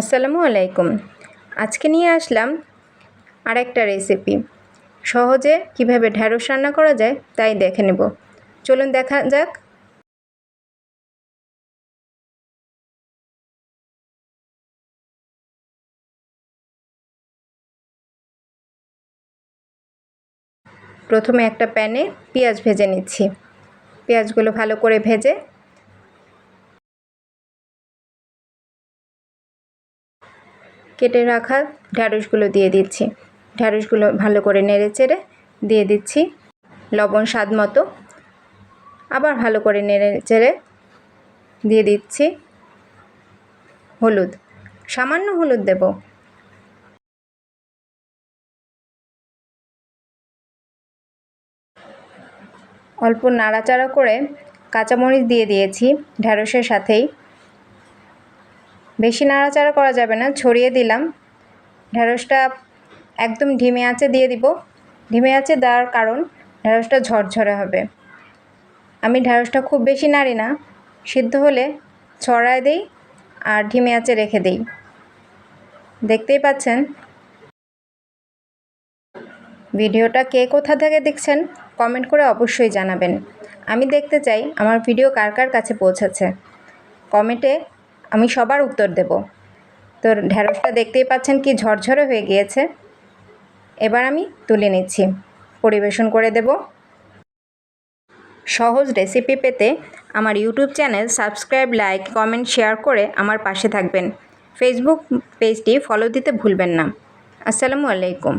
আসসালামু আলাইকুম। আজকে নিয়ে আসলাম আরেকটা রেসিপি। সহজে কীভাবে ঢ্যাঁড়স রান্না করা যায় তাই দেখে নেব। চলুন দেখা যাক। প্রথমে একটা প্যানে পেঁয়াজ ভেজে নিচ্ছি। পেঁয়াজগুলো ভালো করে ভেজে কেটে রাখা ঢ্যাঁড়সগুলো দিয়ে দিচ্ছি। ঢ্যাঁড়সগুলো ভালো করে নেড়ে চেড়ে দিয়ে দিচ্ছি লবণ স্বাদ মতো। আবার ভালো করে নেড়ে চেড়ে দিয়ে দিচ্ছি হলুদ। সামান্য হলুদ দেব। অল্প নাড়াচাড়া করে কাঁচামরিচ দিয়ে দিয়েছি ঢ্যাঁড়সের সাথেই। বেশি নাড়াচাড়া করা যাবে না, ছড়িয়ে দিলাম। ঢ্যাঁড়সটা একদম ঢিমে আঁচে দিয়ে দিব। ঢিমে আঁচে দেওয়ার কারণ ঢ্যাঁড়সটা ঝরঝরে হবে। আমি ঢ্যাঁড়সটা খুব বেশি নাড়ি না, সিদ্ধ হলে ছড়ায় দিই আর ঢিমে আঁচে রেখে দিই। দেখতেই পাচ্ছেন? ভিডিওটা কে কোথা থেকে দেখছেন, কমেন্ট করে অবশ্যই জানাবেন। আমি দেখতে চাই আমার ভিডিও কার কার কাছে পৌঁছেছে। কমেন্টে আমি সবার উত্তর দেব। তো ঢ্যাঁড়সটা দেখতেই পাচ্ছেন কি ঝরঝরে হয়ে গিয়েছে। এবার আমি তুলে নিচ্ছি। পরিবেশন করে দেব। সহজ রেসিপি পেতে আমার YouTube channel subscribe like comment share করে আমার পাশে থাকবেন। ফেসবুক পেজটি ফলো দিতে ভুলবেন না। আসসালামু আলাইকুম।